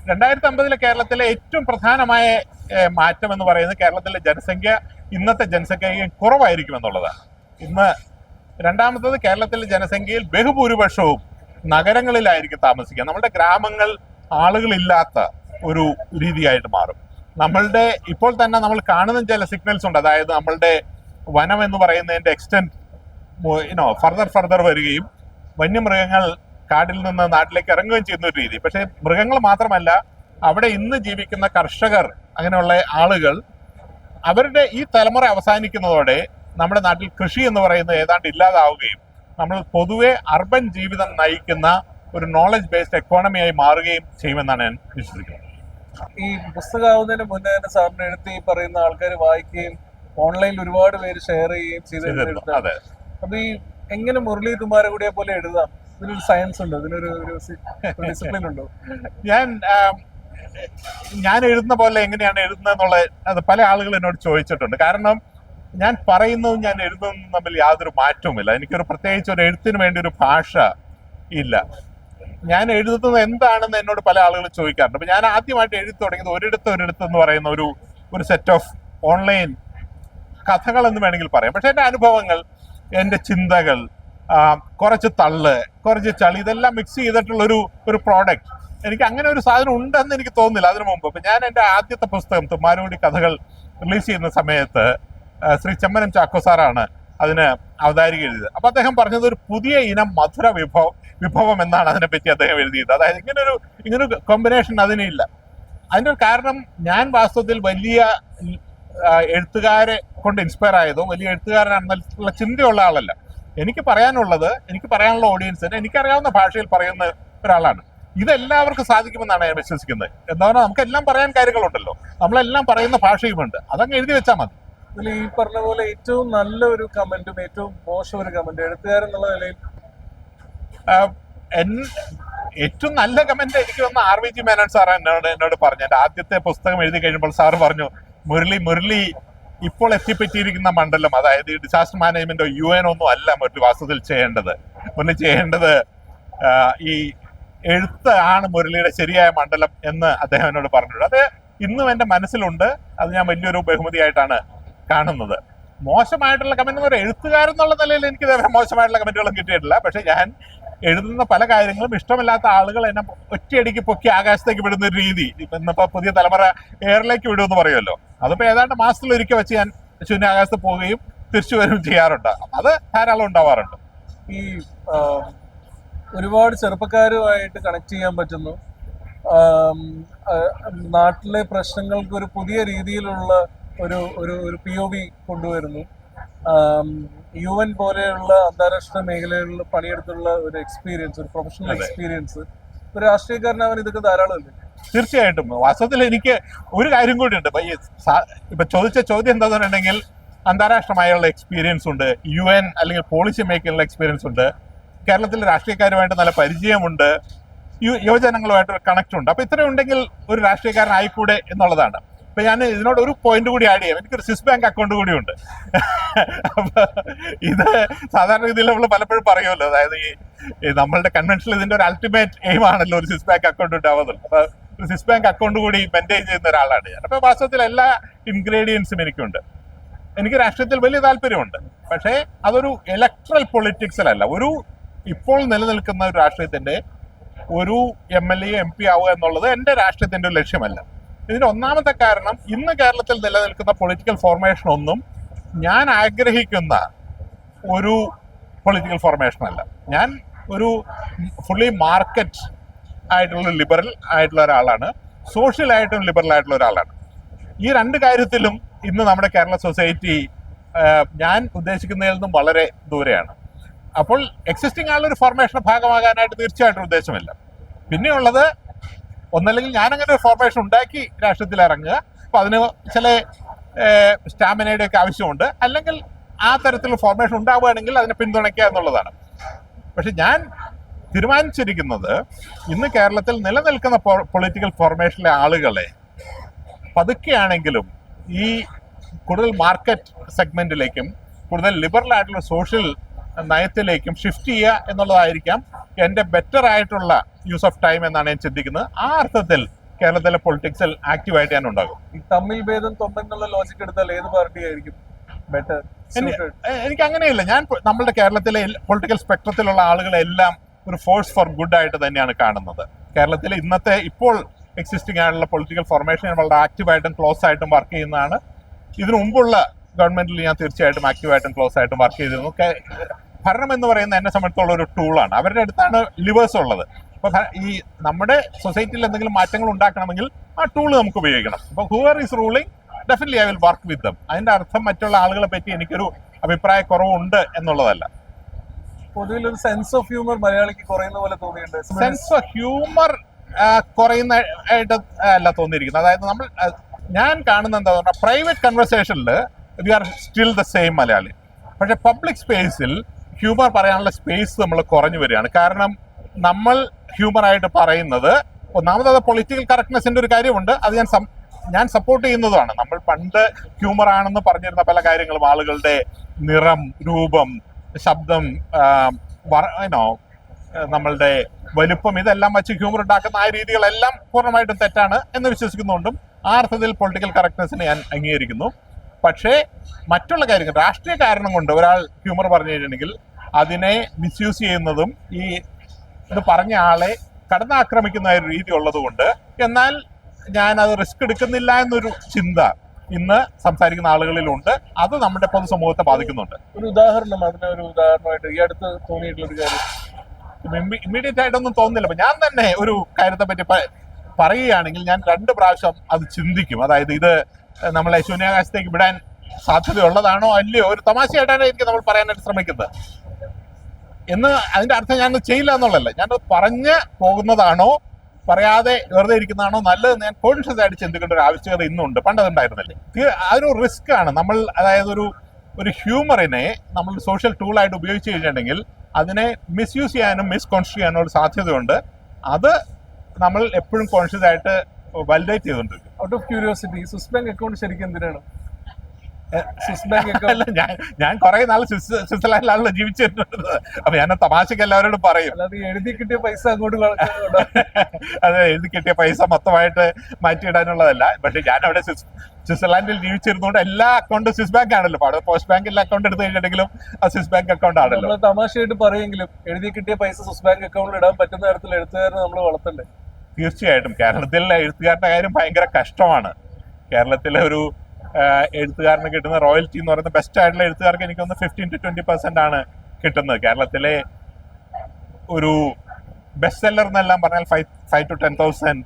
രണ്ടായിരത്തി അമ്പതിലെ കേരളത്തിലെ ഏറ്റവും പ്രധാനമായ മാറ്റം എന്ന് പറയുന്നത് കേരളത്തിലെ ജനസംഖ്യ ഇന്നത്തെ ജനസംഖ്യ കുറവായിരിക്കും എന്നുള്ളതാണ്. ഇന്ന് രണ്ടാമത്തത് കേരളത്തിലെ ജനസംഖ്യയിൽ ബഹുഭൂരിപക്ഷവും നഗരങ്ങളിലായിരിക്കും താമസിക്കുക. നമ്മുടെ ഗ്രാമങ്ങൾ ആളുകളില്ലാത്ത ഒരു രീതിയായിട്ട് മാറും. നമ്മളുടെ ഇപ്പോൾ തന്നെ നമ്മൾ കാണുന്ന ചില സിഗ്നൽസ് ഉണ്ട്. അതായത് നമ്മളുടെ വനം എന്ന് പറയുന്നതിന്റെ എക്സ്റ്റെന്റ് യുനോ ഫർദർ ഫർദർ വരികയും വന്യമൃഗങ്ങൾ കാട്ടിൽ നിന്ന് നാട്ടിലേക്ക് ഇറങ്ങുകയും ചെയ്യുന്ന ഒരു രീതി. പക്ഷേ മൃഗങ്ങൾ മാത്രമല്ല അവിടെ ഇന്ന് ജീവിക്കുന്ന കർഷകർ അങ്ങനെയുള്ള ആളുകൾ അവരുടെ ഈ തലമുറ അവസാനിക്കുന്നതോടെ നമ്മുടെ നാട്ടിൽ കൃഷി എന്ന് പറയുന്നത് ഏതാണ്ട് ഇല്ലാതാവുകയും നമ്മൾ പൊതുവെ അർബൻ ജീവിതം നയിക്കുന്ന ഒരു നോളജ് ബേസ്ഡ് എക്കോണമിയായി മാറുകയും ചെയ്യുമെന്നാണ് ഞാൻ വിശ്വസിക്കുന്നത്. ഈ പുസ്തകമാവുന്നതിന് മുന്നേ തന്നെ സാറിന് എഴുത്തി പറയുന്ന ആൾക്കാർ വായിക്കുകയും ഓൺലൈനിൽ ഒരുപാട് പേര് ഷെയർ ചെയ്യുകയും അതെ. അപ്പൊ ഈ എങ്ങനെ മുരളി കുമാരകുടിയെ പോലെ എഴുതാം? ഇതിനൊരു സയൻസ് ഉണ്ടോ ഇതിനൊരു ഒരു ഡിസിപ്ലിൻ ഉണ്ടോ. ഞാൻ ഞാൻ എഴുതുന്ന പോലെ എങ്ങനെയാണ് എഴുതുന്നത് എന്നുള്ള അത് പല ആളുകൾ എന്നോട് ചോദിച്ചിട്ടുണ്ട്. കാരണം ഞാൻ പറയുന്നതും ഞാൻ എഴുതുന്നതും തമ്മിൽ യാതൊരു മാറ്റവുമില്ല. എനിക്കൊരു പ്രത്യേകിച്ച് ഒരു എഴുത്തിന് വേണ്ടി ഒരു ഭാഷ ഇല്ല. ഞാൻ എഴുതുന്നത് എന്താണെന്ന് എന്നോട് പല ആളുകൾ ചോദിക്കാറുണ്ട്. അപ്പൊ ഞാൻ ആദ്യമായിട്ട് എഴുതി തുടങ്ങിയത് ഒരിടത്ത് ഒരിടത്ത് എന്ന് പറയുന്ന ഒരു ഒരു സെറ്റ് ഓഫ് ഓൺലൈൻ കഥകൾ എന്ന് വേണമെങ്കിൽ പറയാം. പക്ഷെ എന്റെ അനുഭവങ്ങൾ എന്റെ ചിന്തകൾ കുറച്ച് തള്ള് കുറച്ച് ചളി ഇതെല്ലാം മിക്സ് ചെയ്തിട്ടുള്ള ഒരു ഒരു പ്രോഡക്റ്റ് എനിക്ക് അങ്ങനെ ഒരു സാധനം ഉണ്ടെന്ന് എനിക്ക് തോന്നുന്നില്ല അതിനു മുമ്പ്. ഇപ്പം ഞാൻ എന്റെ ആദ്യത്തെ പുസ്തകം തുമ്മാരോടി കഥകൾ റിലീസ് ചെയ്യുന്ന സമയത്ത് ശ്രീ ചെമ്മനം ചാക്കോ സാറാണ് അതിന് അവതാരിക എഴുതിയത്. അപ്പം അദ്ദേഹം പറഞ്ഞത് ഒരു പുതിയ ഇനം മധുര വിഭവം വിഭവം എന്നാണ് അതിനെപ്പറ്റി അദ്ദേഹം എഴുതിയത്. അതായത് ഇങ്ങനൊരു ഇങ്ങനൊരു കോമ്പിനേഷൻ അതിനില്ല അതിന്റെ കാരണം ഞാൻ വാസ്തവത്തിൽ വലിയ എഴുത്തുകാരെ കൊണ്ട് ഇൻസ്പയർ ആയതോ വലിയ എഴുത്തുകാരനാണെന്നുള്ള ചിന്തയുള്ള ആളല്ല. എനിക്ക് പറയാനുള്ളത് എനിക്ക് പറയാനുള്ള ഓഡിയൻസ് ഓഡിയൻസിന് എനിക്കറിയാവുന്ന ഭാഷയിൽ പറയുന്ന ഒരാളാണ്. ഇതെല്ലാവർക്കും സാധിക്കുമെന്നാണ് ഞാൻ വിശ്വസിക്കുന്നത്. എന്താ പറഞ്ഞാൽ നമുക്കെല്ലാം പറയാൻ കാര്യങ്ങളുണ്ടല്ലോ. നമ്മളെല്ലാം പറയുന്ന ഭാഷയുമുണ്ട്. അതങ്ങ് എഴുതി വെച്ചാൽ മതി. ഇതിൽ ഈ പറഞ്ഞ പോലെ ഏറ്റവും നല്ലൊരു കമന്റും ഏറ്റവും മോശം ഒരു കമന്റ് എഴുത്തുകാരൻ എന്നുള്ള നിലയിൽ ഏറ്റവും നല്ല കമന്റ് എനിക്ക് വന്ന R V G Menon sir എന്നോട് എന്നോട് പറഞ്ഞു. എന്റെ ആദ്യത്തെ പുസ്തകം എഴുതി കഴിയുമ്പോൾ സാർ പറഞ്ഞു മുരളി മുരളി ഇപ്പോൾ എത്തിപ്പറ്റിയിരിക്കുന്ന മണ്ഡലം അതായത് ഡിസാസ്റ്റർ മാനേജ്മെന്റോ യു എൻ ഒന്നും അല്ല മറ്റു വാസ്തവത്തിൽ ചെയ്യേണ്ടത്. ഒന്ന് ചെയ്യേണ്ടത് ഈ എഴുത്ത് ആണ് മുരളിയുടെ ശരിയായ മണ്ഡലം എന്ന് അദ്ദേഹം എന്നോട് പറഞ്ഞിട്ടുണ്ട്. അത് ഇന്നും എന്റെ മനസ്സിലുണ്ട്. അത് ഞാൻ വലിയൊരു ബഹുമതിയായിട്ടാണ് കാണുന്നത്. മോശമായിട്ടുള്ള കമന്റ് ഒരു എഴുത്തുകാരൻ എന്നുള്ള നിലയിൽ എനിക്ക് മോശമായിട്ടുള്ള കമന്റുകളും കിട്ടിയിട്ടില്ല. പക്ഷെ ഞാൻ എഴുതുന്ന പല കാര്യങ്ങളും ഇഷ്ടമില്ലാത്ത ആളുകൾ എന്നെ ഒറ്റയടിക്ക് പൊക്കി ആകാശത്തേക്ക് വിടുന്ന ഒരു രീതി. ഇന്നിപ്പോ പുതിയ തലമുറ എയറിലേക്ക് വിടുമെന്ന് പറയുമല്ലോ. അതിപ്പോ ഏതാണ്ട് മാസത്തിൽ ഒരിക്കൽ വെച്ച് ഞാൻ ശൂന്യാകാശത്ത് പോവുകയും തിരിച്ചു വരികയും ചെയ്യാറുണ്ട്. അത് ധാരാളം ഉണ്ടാവാറുണ്ട്. ഈ ഒരുപാട് ചെറുപ്പക്കാരുമായിട്ട് കണക്ട് ചെയ്യാൻ പറ്റുന്നു. നാട്ടിലെ പ്രശ്നങ്ങൾക്ക് ഒരു പുതിയ രീതിയിലുള്ള ഒരു ഒരു ഒരു പി ഒ വി കൊണ്ടുവരുന്നു. യു എൻ പോലെയുള്ള അന്താരാഷ്ട്ര മേഖലകളിൽ പണിയെടുത്തുള്ള ഒരു എക്സ്പീരിയൻസ് ഒരു പ്രൊഫഷണൽ എക്സ്പീരിയൻസ് ഒരു രാഷ്ട്രീയക്കാരനവൻ ഇതൊക്കെ ധാരാളം അല്ലേ തീർച്ചയായിട്ടും. വാസ്തവത്തിൽ എനിക്ക് ഒരു കാര്യം കൂടി ഉണ്ട് ഇപ്പൊ ചോദിച്ച ചോദ്യം എന്താന്ന് പറഞ്ഞിട്ടുണ്ടെങ്കിൽ അന്താരാഷ്ട്രമായുള്ള എക്സ്പീരിയൻസ് ഉണ്ട്. യു എൻ അല്ലെങ്കിൽ പോളിസി മേക്കിംഗിലുള്ള എക്സ്പീരിയൻസ് ഉണ്ട്. കേരളത്തിലെ രാഷ്ട്രീയക്കാരുമായിട്ട് നല്ല പരിചയമുണ്ട്. യുവജനങ്ങളുമായിട്ട് ഒരു കണക്ട് ഉണ്ട്. അപ്പൊ ഇത്രയും ഉണ്ടെങ്കിൽ ഒരു രാഷ്ട്രീയക്കാരൻ ആയിക്കൂടെ എന്നുള്ളതാണ്. അപ്പൊ ഞാൻ ഇതിനോട് ഒരു പോയിന്റ് കൂടി ആഡ് ചെയ്യാം. എനിക്കൊരു സ്വിസ് ബാങ്ക് അക്കൗണ്ട് കൂടി ഉണ്ട്. ഇത് സാധാരണ രീതിയിൽ നമ്മൾ പലപ്പോഴും പറയുമല്ലോ. അതായത് ഈ നമ്മളുടെ കൺവെൻഷനിൽ ഇതിന്റെ ഒരു അൾട്ടിമേറ്റ് എയിം ആണല്ലോ ഒരു സ്വിസ് ബാങ്ക് അക്കൗണ്ട് ഉണ്ടാവുന്നത് അപ്പൊ സ്വിസ് ബാങ്ക് അക്കൗണ്ട് കൂടി മെയിന്റെയിൻ ചെയ്യുന്ന ഒരാളാണ് ഞാൻ. അപ്പൊ വാസ്തവത്തിൽ എല്ലാ ഇൻഗ്രീഡിയൻസും എനിക്കുണ്ട്. എനിക്ക് രാഷ്ട്രീയത്തിൽ വലിയ താല്പര്യമുണ്ട്. പക്ഷേ അതൊരു ഇലക്ട്രൽ പൊളിറ്റിക്സിലല്ല ഒരു ഇപ്പോൾ നിലനിൽക്കുന്ന ഒരു രാഷ്ട്രീയത്തിന്റെ ഒരു M L A M P ആവുക എന്നുള്ളത് എന്റെ രാഷ്ട്രീയത്തിന്റെ ഒരു ലക്ഷ്യമല്ല. ഇതിന്റെ ഒന്നാമത്തെ കാരണം ഇന്ന് കേരളത്തിൽ നിലനിൽക്കുന്ന പൊളിറ്റിക്കൽ ഫോർമേഷൻ ഒന്നും ഞാൻ ആഗ്രഹിക്കുന്ന ഒരു പൊളിറ്റിക്കൽ ഫോർമേഷൻ അല്ല. ഞാൻ ഒരു ഫുള്ളി മാർക്കറ്റ് ആയിട്ടുള്ള ലിബറൽ ആയിട്ടുള്ള ഒരാളാണ്. സോഷ്യൽ ആയിട്ടും ലിബറൽ ആയിട്ടുള്ള ഒരാളാണ്. ഈ രണ്ട് കാര്യത്തിലും ഇന്ന് നമ്മുടെ കേരള സൊസൈറ്റി ഞാൻ ഉദ്ദേശിക്കുന്നതിൽ നിന്നും വളരെ ദൂരെയാണ്. അപ്പോൾ എക്സിസ്റ്റിംഗ് ഒരു ഫോർമേഷൻ ഭാഗമാകാനായിട്ട് തീർച്ചയായിട്ടും ഉദ്ദേശമില്ല. പിന്നെയുള്ളത് ഒന്നല്ലെങ്കിൽ ഞാനങ്ങനെ ഒരു ഫോർമേഷൻ ഉണ്ടാക്കി രാഷ്ട്രീയത്തിൽ ഇറങ്ങുക അപ്പൊ അതിന് ചില സ്റ്റാമിനയുടെ ഒക്കെ ആവശ്യമുണ്ട്. അല്ലെങ്കിൽ ആ തരത്തിലുള്ള ഫോർമേഷൻ ഉണ്ടാവുകയാണെങ്കിൽ അതിനെ പിന്തുണയ്ക്കുക എന്നുള്ളതാണ്. പക്ഷെ ഞാൻ തീരുമാനിച്ചിരിക്കുന്നത് ഇന്ന് കേരളത്തിൽ നിലനിൽക്കുന്ന പൊളിറ്റിക്കൽ ഫോർമേഷനിലെ ആളുകളെ പതുക്കെയാണെങ്കിലും ഈ കൂടുതൽ മാർക്കറ്റ് സെഗ്മെന്റിലേക്കും കൂടുതൽ ലിബറൽ ആയിട്ടുള്ള സോഷ്യൽ നയത്തിലേക്കും ഷിഫ്റ്റ് ചെയ്യുക എന്നുള്ളതായിരിക്കാം എന്റെ ബെറ്റർ ആയിട്ടുള്ള യൂസ് ഓഫ് ടൈം എന്നാണ് ഞാൻ ചിന്തിക്കുന്നത്. ആ അർത്ഥത്തിൽ കേരളത്തിലെ പൊളിറ്റിക്സിൽ ആക്റ്റീവായിട്ട് ഞാൻ ഉണ്ടാകും. ഈ തമ്മിൽ ഭേദം തൊമ്പെന്നുള്ള ലോജിക് എടുത്താൽ ഏത് പാർട്ടി ആയിരിക്കും ബെറ്റർ എനിക്ക് അങ്ങനെയില്ല. ഞാൻ നമ്മളുടെ നമ്മുടെ കേരളത്തിലെ പൊളിറ്റിക്കൽ സ്പെക്ട്രത്തിലുള്ള ആളുകളെല്ലാം ഒരു ഫോഴ്സ് ഫോർ ഗുഡ് ആയിട്ട് തന്നെയാണ് കാണുന്നത്. കേരളത്തിൽ ഇന്നത്തെ ഇപ്പോൾ എക്സിസ്റ്റിംഗ് ആയിട്ടുള്ള പൊളിറ്റിക്കൽ ഫോർമേഷൻ വളരെ ആക്റ്റീവായിട്ടും ക്ലോസ് ആയിട്ടും വർക്ക് ചെയ്യുന്നതാണ്. ഇതിനു മുമ്പുള്ള ഗവൺമെന്റിൽ ഞാൻ തീർച്ചയായിട്ടും ആക്റ്റീവായിട്ടും ക്ലോസ് ആയിട്ടും വർക്ക് ചെയ്തിരുന്നു. ഭരണം എന്ന് പറയുന്നത് എന്നെ സംബന്ധിച്ചുള്ള ഒരു ടൂളാണ് അവരുടെ അടുത്താണ് ലിവേഴ്സ് ഉള്ളത്. അപ്പൊ ഈ നമ്മുടെ സൊസൈറ്റിയിൽ എന്തെങ്കിലും മാറ്റങ്ങൾ ഉണ്ടാക്കണമെങ്കിൽ ആ ടൂൾ നമുക്ക് ഉപയോഗിക്കണം. അപ്പൊ whoever is ruling definitely I will work with them അതിന്റെ അർത്ഥം മറ്റുള്ള ആളുകളെ പറ്റി എനിക്കൊരു അഭിപ്രായ കുറവുണ്ട് എന്നുള്ളതല്ല. പൊതുവിൽ ഒരു സെൻസ് ഓഫ് ഹ്യൂമർ മലയാളിക്ക് കുറയുന്ന പോലെ തോന്നിയിട്ടുണ്ട്. സെൻസ് ഓഫ് ഹ്യൂമർ കുറയുന്ന ആയിട്ട് അല്ല തോന്നിയിരിക്കുന്നത് അതായത് നമ്മൾ ഞാൻ കാണുന്ന എന്താ പറഞ്ഞാൽ private കൺവെർസേഷനിൽ we are still the same Malayali. പക്ഷെ പബ്ലിക് സ്പേസിൽ ഹ്യൂമർ പറയാനുള്ള സ്പേസ് നമ്മൾ കുറഞ്ഞു വരികയാണ്. കാരണം നമ്മൾ ഹ്യൂമർ ആയിട്ട് പറയുന്നത് ഒന്നാമത് അത് പൊളിറ്റിക്കൽ കറക്റ്റ്നെസിന്റെ ഒരു കാര്യമുണ്ട്. അത് ഞാൻ ഞാൻ സപ്പോർട്ട് ചെയ്യുന്നതാണ് നമ്മൾ പണ്ട് ഹ്യൂമർ ആണെന്ന് പറഞ്ഞിരുന്ന പല കാര്യങ്ങളും. ആളുകളുടെ നിറം രൂപം ശബ്ദം നമ്മളുടെ വലുപ്പം ഇതെല്ലാം വെച്ച് ഹ്യൂമർ ഉണ്ടാക്കുന്ന ആ രീതികളെല്ലാം പൂർണമായിട്ടും തെറ്റാണ് എന്ന് വിശ്വസിക്കുന്നുണ്ടും ആ അർത്ഥത്തിൽ പൊളിറ്റിക്കൽ കറക്റ്റ്നെസ്സിനെ ഞാൻ അംഗീകരിക്കുന്നു. പക്ഷേ മറ്റുള്ള കാര്യങ്ങൾ രാഷ്ട്രീയ കാരണം കൊണ്ട് ഒരാൾ ഹ്യൂമർ പറഞ്ഞു കഴിഞ്ഞിട്ടുണ്ടെങ്കിൽ അതിനെ മിസ്യൂസ് ചെയ്യുന്നതും ഈ ഇത് പറഞ്ഞ ആളെ കടന്നാക്രമിക്കുന്ന ഒരു രീതി ഉള്ളതുകൊണ്ട് എന്നാൽ ഞാൻ അത് റിസ്ക് എടുക്കുന്നില്ല എന്നൊരു ചിന്ത ഇന്ന് സംസാരിക്കുന്ന ആളുകളിലുണ്ട്. അത് നമ്മുടെ പൊതുസമൂഹത്തെ ബാധിക്കുന്നുണ്ട്. ഒരു ഉദാഹരണം അതിന് ഒരു ഉദാഹരണമായിട്ട് ഈ അടുത്ത് തോന്നിയിട്ടുള്ള ഒരു കാര്യം ഇമ്മീഡിയറ്റ് ആയിട്ടൊന്നും തോന്നുന്നില്ല. അപ്പൊ ഞാൻ തന്നെ ഒരു കാര്യത്തെ പറ്റി പറയുകയാണെങ്കിൽ ഞാൻ രണ്ട് പ്രാവശ്യം അത് ചിന്തിക്കും. അതായത് ഇത് നമ്മളെ ശൂന്യാകാശത്തേക്ക് വിടാൻ സാധ്യതയുള്ളതാണോ അല്ലയോ? ഒരു തമാശയായിട്ടാണ് എനിക്ക് നമ്മൾ പറയാനായിട്ട് ശ്രമിക്കുന്നത്. എന്ന് അതിന്റെ അർത്ഥം ഞാൻ ചെയ്യില്ല എന്നുള്ളതല്ല. ഞാനത് പറഞ്ഞ് പോകുന്നതാണോ പറയാതെ വെറുതെ ഇരിക്കുന്നതാണോ നല്ലതെന്ന് ഞാൻ കോൺഷ്യസ് ആയിട്ട് ചിന്തിക്കേണ്ട ഒരു ആവശ്യകത ഇന്നുണ്ട്. പണ്ടതുണ്ടായിരുന്നല്ലേ അതൊരു റിസ്ക് ആണ്. നമ്മൾ അതായത് ഒരു ഒരു ഹ്യൂമറിനെ നമ്മൾ സോഷ്യൽ ടൂളായിട്ട് ഉപയോഗിച്ച് കഴിഞ്ഞിട്ടുണ്ടെങ്കിൽ അതിനെ മിസ്യൂസ് ചെയ്യാനും മിസ്കോൺഷ്യസ് ചെയ്യാനും ഒരു സാധ്യതയുണ്ട്. അത് നമ്മൾ എപ്പോഴും കോൺഷ്യസ് ആയിട്ട് വാലിഡേറ്റ് ചെയ്തുകൊണ്ടിരിക്കും. Out of curiosity suspend account ശരിക്കും എന്തിനാണ്? സ്വിസ് ബാങ്ക് അല്ല ഞാൻ ഞാൻ കുറെ നാൾ സ്വിസ് സ്വിറ്റ്സർലാൻഡിലാണല്ലോ ജീവിച്ചിരുന്നത്. അപ്പൊ ഞാൻ തമാശക്ക് എല്ലാവരോടും പറയും. എഴുതി കിട്ടിയ പൈസ അങ്ങോട്ട് അതെ എഴുതി കിട്ടിയ പൈസ മൊത്തമായിട്ട് മാറ്റിയിടാനുള്ളതല്ല. പക്ഷെ ഞാൻ അവിടെ സ്വിസ് സ്വിറ്റ്സർലാൻഡിൽ ജീവിച്ചിരുന്നതുകൊണ്ട് എല്ലാ അക്കൗണ്ടും സ്വിസ് ബാങ്ക് ആണല്ലോ. അവിടെ പോസ്റ്റ് ബാങ്കിൽ അക്കൗണ്ട് എടുത്ത് കഴിഞ്ഞിട്ടുണ്ടെങ്കിലും ആ സ്വിസ് ബാങ്ക് അക്കൗണ്ട് ആണല്ലോ. തമാശയായിട്ട് പറയുമെങ്കിലും എഴുതി കിട്ടിയ പൈസ സ്വിസ് ബാങ്ക് അക്കൗണ്ടിൽ ഇടാൻ പറ്റുന്ന തരത്തിൽ എഴുത്തുകാരനെ നമ്മൾ വളർത്തണ്ടേ? തീർച്ചയായിട്ടും. കേരളത്തിൽ എഴുത്തുകാരുടെ കാര്യം ഭയങ്കര കഷ്ടമാണ്. കേരളത്തിലെ ഒരു എഴുത്തുകാരന് കിട്ടുന്ന റോയൽറ്റി എന്ന് പറയുന്ന ബെസ്റ്റ് ആയിട്ടുള്ള എഴുത്തുകാർക്ക് എനിക്ക് എനിക്കൊന്ന് ഫിഫ്റ്റീൻ ടു ട്വന്റി പെർസെന്റ് ആണ് കിട്ടുന്നത്. കേരളത്തിലെ ഒരു ബെസ്റ്റ് സെല്ലർ എന്നെല്ലാം പറഞ്ഞാൽ five five two ten thousand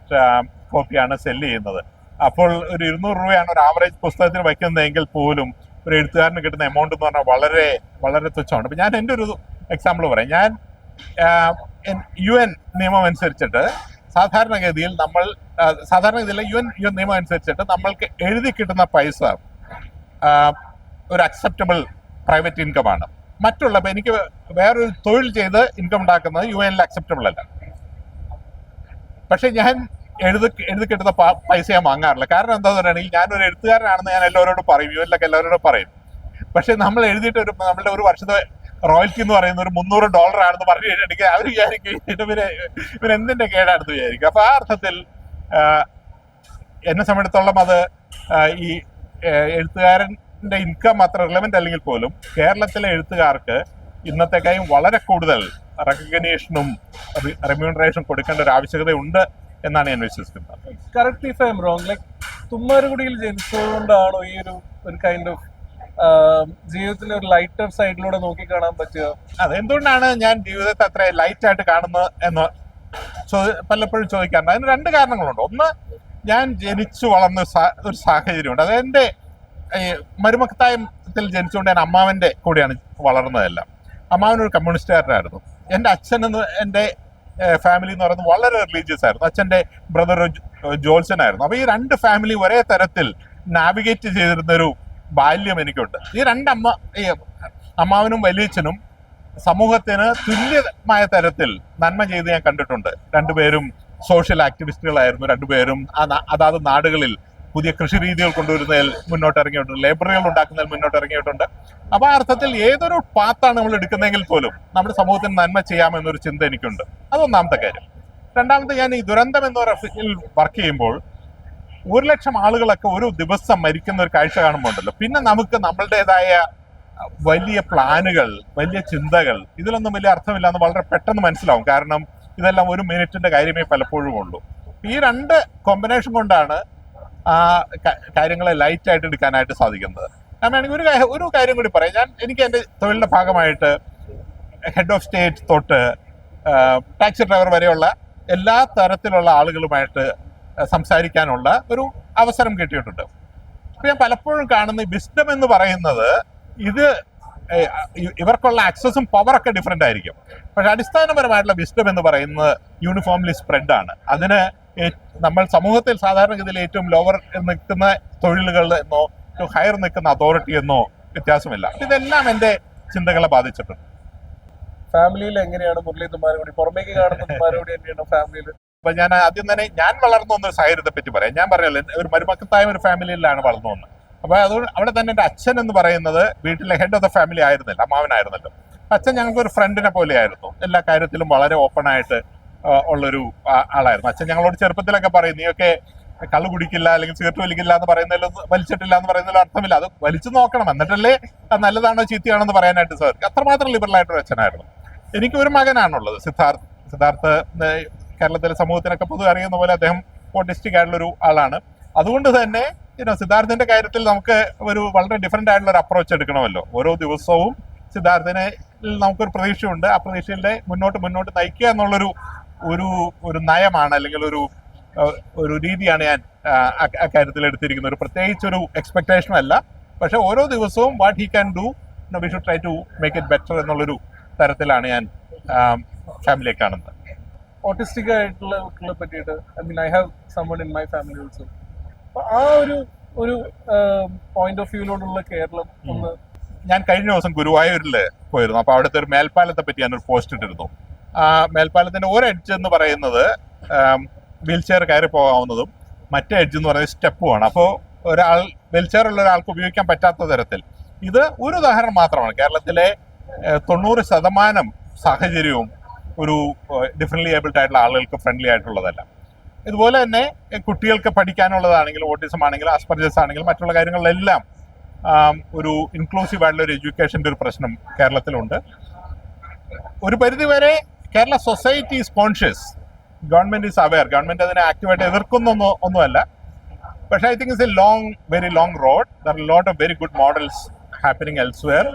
കോപ്പിയാണ് sell ചെയ്യുന്നത്. അപ്പോൾ ഒരു ഇരുന്നൂറ് രൂപയാണ് ഒരു ആവറേജ് പുസ്തകത്തിന് വയ്ക്കുന്നതെങ്കിൽ പോലും ഒരു എഴുത്തുകാരന് കിട്ടുന്ന എമൗണ്ട് എന്ന് പറഞ്ഞാൽ വളരെ വളരെ തുച്ഛമാണ്. അപ്പം ഞാൻ എന്റെ ഒരു എക്സാമ്പിൾ പറയാം. ഞാൻ യു എൻ നിയമം അനുസരിച്ചിട്ട് സാധാരണഗതിയിൽ നമ്മൾ സാധാരണഗതിയിൽ യു എൻ യു എൻ നിയമം അനുസരിച്ചിട്ട് നമ്മൾക്ക് എഴുതി കിട്ടുന്ന പൈസ ഒരു അക്സെപ്റ്റബിൾ പ്രൈവറ്റ് ഇൻകം ആണ്. മറ്റുള്ള എനിക്ക് വേറൊരു തൊഴിൽ ചെയ്ത് ഇൻകം ഉണ്ടാക്കുന്നത് യു എനിൽ അക്സെപ്റ്റബിൾ അല്ല. പക്ഷെ ഞാൻ എഴുതി എഴുതി കിട്ടുന്ന പൈസ ഞാൻ വാങ്ങാറില്ല. കാരണം എന്താന്ന് പറയുകയാണെങ്കിൽ ഞാനൊരു എഴുത്തുകാരനാണെന്ന് ഞാൻ എല്ലാവരോടും പറയും യു എല്ലാവരോടും പറയും. പക്ഷെ നമ്മൾ എഴുതിയിട്ട് ഒരു നമ്മുടെ ഒരു വർഷത്തെ റോയൽറ്റി എന്ന് പറയുന്ന ഒരു മുന്നൂറ് ഡോളർ ആണെന്ന് പറഞ്ഞു കഴിഞ്ഞിട്ടുണ്ടെങ്കിൽ അവർ വിചാരിക്കും ഇവർ ഇവർ എന്തിന്റെ കേടാണെന്ന് വിചാരിക്കും. അപ്പൊ ആ അർത്ഥത്തിൽ എന്നെ സംബന്ധിച്ചിടത്തോളം അത് ഈ എഴുത്തുകാരന്റെ ഇൻകം അത്ര റിലവന്റ് അല്ലെങ്കിൽ പോലും കേരളത്തിലെ എഴുത്തുകാർക്ക് ഇന്നത്തെക്കായും വളരെ കൂടുതൽ റെക്കഗ്നേഷനും റെമ്യൂണറേഷനും കൊടുക്കേണ്ട ഒരു ആവശ്യകത ഉണ്ട് എന്നാണ് ഞാൻ വിശ്വസിക്കുന്നത്. Correct if I'm wrong like തുമ്മാരുകുടിയിൽ ജനിച്ചതുകൊണ്ടാണോ ഈ ഒരു ഒരു കൈൻഡ് ഓഫ് ജീവിതത്തിന് ഒരു ലൈറ്റർ സൈഡിലൂടെ നോക്കി കാണാൻ പറ്റുക. അതെന്തുകൊണ്ടാണ് ഞാൻ ജീവിതത്തെ അത്ര ലൈറ്റ് ആയിട്ട് കാണുന്നത് എന്ന് പലപ്പോഴും ചോദിക്കാറുണ്ട്. അതിന് രണ്ട് കാരണങ്ങളുണ്ട്. ഒന്ന് ഞാൻ ജനിച്ചു വളർന്ന ഒരു സാഹചര്യമുണ്ട്. അത് എന്റെ മരുമക്കത്തായത്തിൽ ജനിച്ചുകൊണ്ട് ഞാൻ അമ്മാവന്റെ കൂടെയാണ് വളർന്നതെല്ലാം. അമ്മാവൻ ഒരു കമ്മ്യൂണിസ്റ്റുകാരനായിരുന്നു എന്റെ അച്ഛൻ എന്ന് എന്റെ ഫാമിലി എന്ന് പറയുന്നത് വളരെ റിലീജിയസ് ആയിരുന്നു. അച്ഛന്റെ ബ്രദർ ജോൾസനായിരുന്നു അപ്പോൾ ഈ രണ്ട് ഫാമിലി ഒരേ തരത്തിൽ നാവിഗേറ്റ് ചെയ്തിരുന്ന ഒരു ബാല്യം എനിക്കുണ്ട്. ഈ രണ്ടമ്മ ഈ അമ്മാവനും വലിയച്ഛനും സമൂഹത്തിന് തുല്യമായ തരത്തിൽ നന്മ ചെയ്ത് ഞാൻ കണ്ടിട്ടുണ്ട്. രണ്ടുപേരും സോഷ്യൽ ആക്ടിവിസ്റ്റുകളായിരുന്നു രണ്ടുപേരും അതാത് നാടുകളിൽ പുതിയ കൃഷി രീതികൾ കൊണ്ടുവരുന്നതിൽ മുന്നോട്ട് ഇറങ്ങിയിട്ടുണ്ട് ലൈബ്രറികൾ ഉണ്ടാക്കുന്നതിൽ മുന്നോട്ട് ഇറങ്ങിയിട്ടുണ്ട് അപ്പൊ ആ അർത്ഥത്തിൽ ഏതൊരു പാത്താണ് നമ്മൾ എടുക്കുന്നതെങ്കിൽ പോലും നമ്മുടെ സമൂഹത്തിന് നന്മ ചെയ്യാമെന്നൊരു ചിന്ത എനിക്കുണ്ട്. അതൊന്നാമത്തെ കാര്യം. രണ്ടാമത്തെ ഞാൻ ഈ ദുരന്തം എന്ന റഫിൽ വർക്ക് ചെയ്യുമ്പോൾ ഒരു ലക്ഷം ആളുകളൊക്കെ ഒരു ദിവസം മരിക്കുന്ന ഒരു കാഴ്ച കാണുമ്പോൾ ഉണ്ടല്ലോ. പിന്നെ നമുക്ക് നമ്മളുടേതായ വലിയ പ്ലാനുകൾ വലിയ ചിന്തകൾ ഇതിലൊന്നും വലിയ അർത്ഥമില്ല എന്ന് വളരെ പെട്ടെന്ന് മനസ്സിലാവും. കാരണം ഇതെല്ലാം ഒരു മിനിറ്റിന്റെ കാര്യമേ പലപ്പോഴും ഉള്ളൂ. ഈ രണ്ട് കോമ്പിനേഷൻ കൊണ്ടാണ് ആ കാര്യങ്ങളെ ലൈറ്റ് ആയിട്ട് എടുക്കാനായിട്ട് സാധിക്കുന്നത്. ഞാൻ വേണമെങ്കിൽ ഒരു ഒരു കാര്യം കൂടി പറയാം. ഞാൻ എനിക്ക് എന്റെ തൊഴിലിന്റെ ഭാഗമായിട്ട് ഹെഡ് ഓഫ് സ്റ്റേറ്റ് തൊട്ട് ടാക്സി ഡ്രൈവർ വരെയുള്ള എല്ലാ തരത്തിലുള്ള ആളുകളുമായിട്ട് സംസാരിക്കാനുള്ള ഒരു അവസരം കിട്ടിയിട്ടുണ്ട്. അപ്പൊ ഞാൻ പലപ്പോഴും കാണുന്ന വിസ്ഡം എന്ന് പറയുന്നത് ഇത് ഇവർക്കുള്ള ആക്സസും പവറൊക്കെ ഡിഫറെന്റ് ആയിരിക്കും. പക്ഷെ അടിസ്ഥാനപരമായിട്ടുള്ള വിസ്ഡം എന്ന് പറയുന്നത് യൂണിഫോംലി സ്പ്രെഡ് ആണ്. അതിന് നമ്മൾ സമൂഹത്തിൽ സാധാരണഗതിയിൽ ഏറ്റവും ലോവർ നിൽക്കുന്ന തൊഴിലുകൾ എന്നോ ഹയർ നിൽക്കുന്ന അതോറിറ്റി എന്നോ വ്യത്യാസമില്ല. ഇതെല്ലാം എന്റെ ചിന്തകളെ ബാധിച്ചിട്ടുണ്ട്. ഫാമിലിയിൽ എങ്ങനെയാണ് മുരളി തുമ്മാരുകുടി പുറമേക്ക് കാണുന്ന ഫാമിലിയിൽ അപ്പൊ ഞാൻ ആദ്യം തന്നെ ഞാൻ വളർന്നു വന്ന ഒരു സാഹചര്യത്തെ പറ്റി പറയാം. ഞാൻ പറഞ്ഞല്ലോ ഒരു മരുമക്കത്തായ ഒരു ഫാമിലിയിലാണ് വളർന്നു വന്നത്. അപ്പൊ അത് അവിടെ തന്നെ എന്റെ അച്ഛൻ എന്ന് പറയുന്നത് വീട്ടിലെ ഹെഡ് ഓഫ് ദ ഫാമിലി ആയിരുന്നില്ല അമ്മാവനായിരുന്നല്ലോ അച്ഛൻ ഞങ്ങൾക്ക് ഒരു ഫ്രണ്ടിനെ പോലെ ആയിരുന്നു എല്ലാ കാര്യത്തിലും വളരെ ഓപ്പൺ ആയിട്ട് ഉള്ളൊരു ആളായിരുന്നു. അച്ഛൻ ഞങ്ങളോട് ചെറുപ്പത്തിലൊക്കെ പറയും നീയൊക്കെ കള്ളു കുടിക്കില്ല അല്ലെങ്കിൽ സിഗരറ്റ് വലിക്കില്ല എന്ന് പറയുന്നതിലും വലിച്ചിട്ടില്ല എന്ന് പറയുന്നതിൽ അർത്ഥമില്ല. അത് വലിച്ചു നോക്കണം. എന്നിട്ടല്ലേ നല്ലതാണോ ചീത്തയാണോ എന്ന് പറയാനായിട്ട് സാധിക്കും. അത്രമാത്രം ലിബറൽ ആയിട്ടൊരു അച്ഛനായിരുന്നു. എനിക്ക് ഒരു മകനാണുള്ളത് സിദ്ധാർത്ഥ് സിദ്ധാർത്ഥ് കേരളത്തിലെ സമൂഹത്തിനൊക്കെ പൊതുവെ അറിയുന്ന പോലെ അദ്ദേഹം ഓട്ടിസ്റ്റിക് ആയിട്ടുള്ള ഒരു ആളാണ്. അതുകൊണ്ട് തന്നെ സിദ്ധാർത്ഥിന്റെ കാര്യത്തിൽ നമുക്ക് ഒരു വളരെ ഡിഫറെന്റ് ആയിട്ടുള്ള ഒരു അപ്രോച്ച് എടുക്കണമല്ലോ. ഓരോ ദിവസവും സിദ്ധാർത്ഥിനെ നമുക്കൊരു പ്രതീക്ഷയുണ്ട്. ആ പ്രതീക്ഷയുടെ മുന്നോട്ട് മുന്നോട്ട് നയിക്കുക എന്നുള്ളൊരു ഒരു ഒരു നയമാണ് അല്ലെങ്കിൽ ഒരു ഒരു രീതിയാണ് ഞാൻ അക്കാര്യത്തിൽ എടുത്തിരിക്കുന്നത്. ഒരു പ്രത്യേകിച്ച് ഒരു എക്സ്പെക്ടേഷനും അല്ല. പക്ഷെ ഓരോ ദിവസവും what he can do we should try to make it better എന്നുള്ളൊരു തരത്തിലാണ് ഞാൻ ഫാമിലിയെ കാണുന്നത്. ഓട്ടിസ്റ്റിക് ആയിട്ടുള്ള കുട്ടികളെ പറ്റിയിട്ട് I mean I have someone in my family also അപ്പൊ ആ ഒരു ഒരു പോയിന്റ് ഓഫ് വ്യൂയിലോടുള്ള കേരളം ഒന്ന് ഞാൻ കഴിഞ്ഞ ദിവസം ഗുരുവായൂരിൽ പോയിരുന്നു. അപ്പൊ അവിടുത്തെ ഒരു മേൽപ്പാലത്തെ പറ്റി ഞാനൊരു പോസ്റ്റ് ഇട്ടിരുന്നു. ആ മേൽപ്പാലത്തിന്റെ ഒരു എഡ്ജ് എന്ന് പറയുന്നത് വീൽ ചെയർ കയറി പോകാവുന്നതും മറ്റേ എഡ്ജ് എന്ന് പറയുന്നത് സ്റ്റെപ്പുമാണ് അപ്പോൾ ഒരാൾ വീൽ ചെയർ ഉള്ള ഒരാൾക്ക് ഉപയോഗിക്കാൻ പറ്റാത്ത തരത്തിൽ. ഇത് ഒരു ഉദാഹരണം മാത്രമാണ്. കേരളത്തിലെ തൊണ്ണൂറ് ശതമാനം സാഹചര്യവും ഒരു ഡിഫറെന്റ്ലി ഏബിൾഡ് ആയിട്ടുള്ള ആളുകൾക്ക് ഫ്രണ്ട്ലി ആയിട്ടുള്ളതല്ല. ഇതുപോലെ തന്നെ കുട്ടികൾക്ക് പഠിക്കാനുള്ളതാണെങ്കിലും ഓട്ടിസം ആണെങ്കിലും ആസ്പർജസ് ആണെങ്കിലും മറ്റുള്ള കാര്യങ്ങളിലെല്ലാം ഒരു ഇൻക്ലൂസീവ് ആയിട്ടുള്ള ഒരു എഡ്യൂക്കേഷന്റെ ഒരു പ്രശ്നം കേരളത്തിലുണ്ട്. ഒരു പരിധിവരെ Kerala society is conscious government is aware government അതിനെ ആക്റ്റീവായിട്ട് എതിർക്കുന്നൊന്നും ഒന്നുമല്ല. പക്ഷേ I think it's a long very long road there lot of very good models happening elsewhere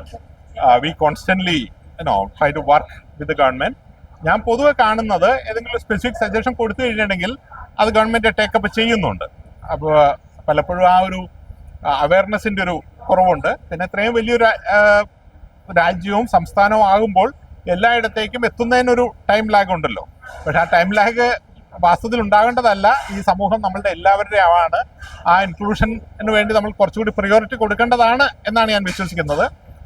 we constantly you know try to work with government ഞാൻ പൊതുവെ കാണുന്നത് ഏതെങ്കിലും specific suggestion കൊടുത്തു കഴിഞ്ഞിട്ടുണ്ടെങ്കിൽ അത് ഗവൺമെന്റ് ടേക്കപ്പ് ചെയ്യുന്നുണ്ട്. അപ്പോൾ പലപ്പോഴും ആ ഒരു അവയർനെസിന്റെ ഒരു കുറവുണ്ട്. പിന്നെ ഇത്രയും വലിയൊരു രാജ്യവും സംസ്ഥാനവും ആകുമ്പോൾ എല്ലായിടത്തേക്കും എത്തുന്നതിനൊരു ടൈം ലാഗ് ഉണ്ടല്ലോ. പക്ഷെ ആ ടൈം ലാഗ് വാസ്തവത്തിൽ ഉണ്ടാകേണ്ടതല്ല. ഈ സമൂഹം നമ്മളുടെ എല്ലാവരുടെയും ആണ്. ആ ഇൻക്ലൂഷന് വേണ്ടി നമ്മൾ കുറച്ചുകൂടി പ്രയോറിറ്റി കൊടുക്കേണ്ടതാണ് എന്നാണ് ഞാൻ വിശ്വസിക്കുന്നത്.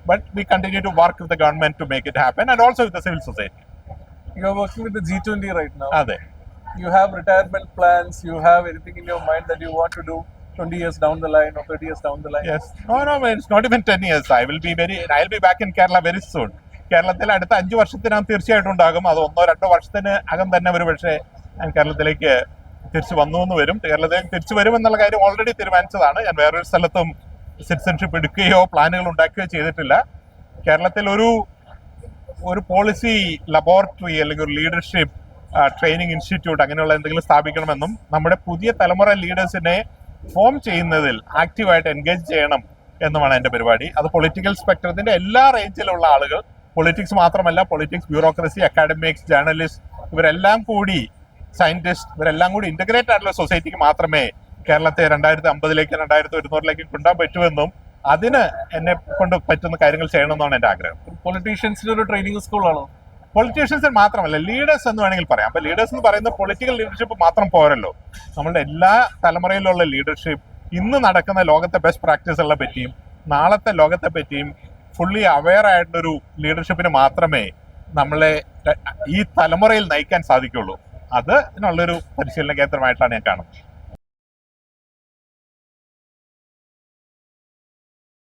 But we continue to work with government to make it happen and also with civil society are working with G twenty right now അതെ you have retirement plans, you have anything in your mind that you want to do 20 years down the line or 30 years down the line? Yes. No, no, it's not even 10 years. I will be very, I'll be back in Kerala very soon. കേരളത്തിൽ അടുത്ത അഞ്ച് വർഷത്തിനകം തീർച്ചയായിട്ടും ഉണ്ടാകും അത് ഒന്നോ രണ്ടോ വർഷത്തിന് അകം തന്നെ ഒരു പക്ഷേ ഞാൻ കേരളത്തിലേക്ക് തിരിച്ചു വന്നു എന്ന് വരും കേരളത്തിലേക്ക് തിരിച്ചു വരും എന്നുള്ള കാര്യം ഓൾറെഡി തീരുമാനിച്ചതാണ് ഞാൻ വേറൊരു സ്ഥലത്തും സിറ്റിസൺഷിപ്പ് എടുക്കുകയോ പ്ലാനുകൾ ഉണ്ടാക്കുകയോ ചെയ്തിട്ടില്ല കേരളത്തിൽ ഒരു ഒരു പോളിസി ലബോറട്ടറി അല്ലെങ്കിൽ ഒരു ലീഡർഷിപ്പ് ട്രെയിനിങ് ഇൻസ്റ്റിറ്റ്യൂട്ട് അങ്ങനെയുള്ള എന്തെങ്കിലും സ്ഥാപിക്കണമെന്നും നമ്മുടെ പുതിയ തലമുറ ലീഡേഴ്സിനെ ഫോം ചെയ്യുന്നതിൽ ആക്റ്റീവായിട്ട് എൻഗേജ് ചെയ്യണം എന്നുമാണ് എന്റെ പരിപാടി. അത് പൊളിറ്റിക്കൽ സ്പെക്ട്രത്തിന്റെ എല്ലാ റേഞ്ചിലുള്ള ആളുകൾ പൊളിറ്റിക്സ് മാത്രമല്ല പൊളിറ്റിക്സ് ബ്യൂറോക്രസി അക്കാഡമിക്സ് ജേർണലിസ്റ്റ് ഇവരെല്ലാം കൂടി സയന്റിസ്റ്റ് ഇവരെല്ലാം കൂടി ഇന്റഗ്രേറ്റ് ആയിട്ടുള്ള സൊസൈറ്റിക്ക് മാത്രമേ കേരളത്തെ രണ്ടായിരത്തി അമ്പതിലേക്ക് രണ്ടായിരത്തി ഒരുന്നൂറിലേക്ക് കൊണ്ടുപോകാൻ പറ്റുമെന്നും അതിന് എന്നെ കൊണ്ട് പറ്റുന്ന കാര്യങ്ങൾ ചെയ്യണമെന്നാണ് എന്റെ ആഗ്രഹം. പൊളിറ്റീഷ്യൻസിന് ഒരു ട്രെയിനിങ് സ്കൂളാണോ പൊളിറ്റീഷ്യൻസിന് മാത്രമല്ല ലീഡേഴ്സ് എന്ന് വേണമെങ്കിൽ പറയാം. അപ്പൊ ലീഡേഴ്സ് എന്ന് പറയുന്നത് പൊളിറ്റിക്കൽ ലീഡർഷിപ്പ് മാത്രം പോരല്ലോ. നമ്മളുടെ എല്ലാ തലമുറയിലുള്ള ലീഡർഷിപ്പ് ഇന്ന് നടക്കുന്ന ലോകത്തെ ബെസ്റ്റ് പ്രാക്ടീസുകളെ പറ്റിയും നാളത്തെ ലോകത്തെ പറ്റിയും ഫുള്ളി അവെയർ ആയിട്ടൊരു ലീഡർഷിപ്പിന് മാത്രമേ നമ്മളെ ഈ തലമുറയിൽ നയിക്കാൻ സാധിക്കുള്ളൂ. അത് ഇതിനുള്ളൊരു പരിശീലന കേന്ദ്രമായിട്ടാണ് ഞാൻ കാണുന്നത്.